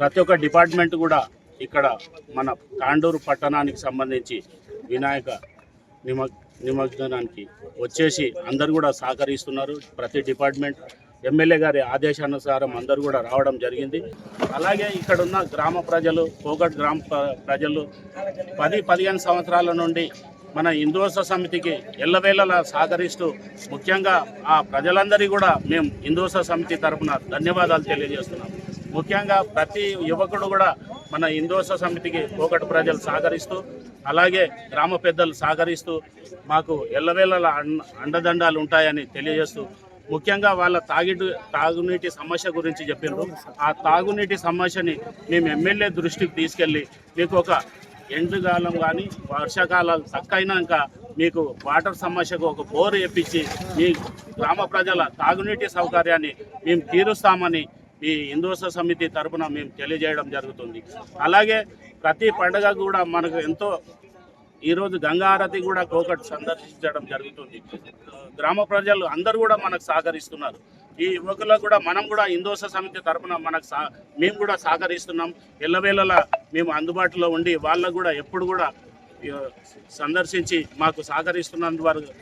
ప్రతి ఒక్క డిపార్ట్మెంట్ కూడా ఇక్కడ మన తాండూరు పట్టణానికి సంబంధించి వినాయక నిమ నిమజ్జనానికి వచ్చేసి అందరు కూడా సహకరిస్తున్నారు. ప్రతి డిపార్ట్మెంట్ ఎమ్మెల్యే గారి ఆదేశానుసారం అందరూ కూడా రావడం జరిగింది. అలాగే ఇక్కడ ఉన్న గ్రామ ప్రజలు పోగట్ గ్రామ ప్ర- ప్రజలు పది పదిహేను సంవత్సరాల నుండి మన హిందూస్వ సమితికి ఎల్లవేళలా సహకరిస్తూ ముఖ్యంగా ఆ ప్రజలందరికీ కూడా మేము హిందూస్వ సమితి తరఫున ధన్యవాదాలు తెలియజేస్తున్నాము. ముఖ్యంగా ప్రతి యువకుడు కూడా మన హిందోస సమితికి పోగొట్టు ప్రజలు సహకరిస్తూ అలాగే గ్రామ పెద్దలు సహకరిస్తూ మాకు ఎల్లవేళల అండ- అండదండాలు ఉంటాయని తెలియజేస్తూ ముఖ్యంగా వాళ్ళ తాగిడు తాగునీటి సమస్య గురించి చెప్పిండ్రు ఆ తాగునీటి సమస్యని మేము ఎమ్మెల్యే దృష్టికి తీసుకెళ్ళి మీకు ఒక ఎండుకాలం కానీ వర్షాకాలాలు తక్కువైనాక మీకు వాటర్ సమస్యకు ఒక బోరు ఇప్పించి మీ గ్రామ ప్రజల తాగునీటి సౌకర్యాన్ని మేము తీరుస్తామని ఈ హిందూస్వ సమితి తరపున మేము తెలియజేయడం జరుగుతుంది. అలాగే ప్రతి పండుగ కూడా మనకు ఎంతో ఈరోజు గంగారతి కూడా కోకట్ సందర్శించడం జరుగుతుంది. గ్రామ ప్రజలు అందరూ కూడా మనకు సహకరిస్తున్నారు. ఈ యువకులకు కూడా మనం కూడా హిందూస సమితి తరపున మనకు సహ మేము కూడా సహకరిస్తున్నాం. ఎల్లవేళలా మేము అందుబాటులో ఉండి వాళ్ళకు కూడా ఎప్పుడు కూడా సందర్శించి మాకు సహకరిస్తున్నందు వరకు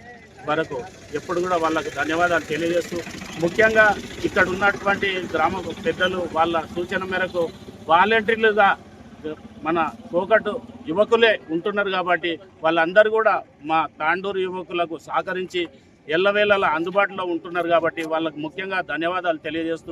వరకు ఎప్పుడు కూడా వాళ్ళకు ధన్యవాదాలు తెలియజేస్తూ ముఖ్యంగా ఇక్కడ ఉన్నటువంటి గ్రామ పెద్దలు వాళ్ళ సూచన మేరకు వాలంటీర్లుగా మన కోకట్టు యువకులే ఉంటున్నారు కాబట్టి వాళ్ళందరూ కూడా మా తాండూరు యువకులకు సహకరించి ఎల్లవేళలా అందుబాటులో ఉంటున్నారు కాబట్టి వాళ్ళకు ముఖ్యంగా ధన్యవాదాలు తెలియజేస్తూ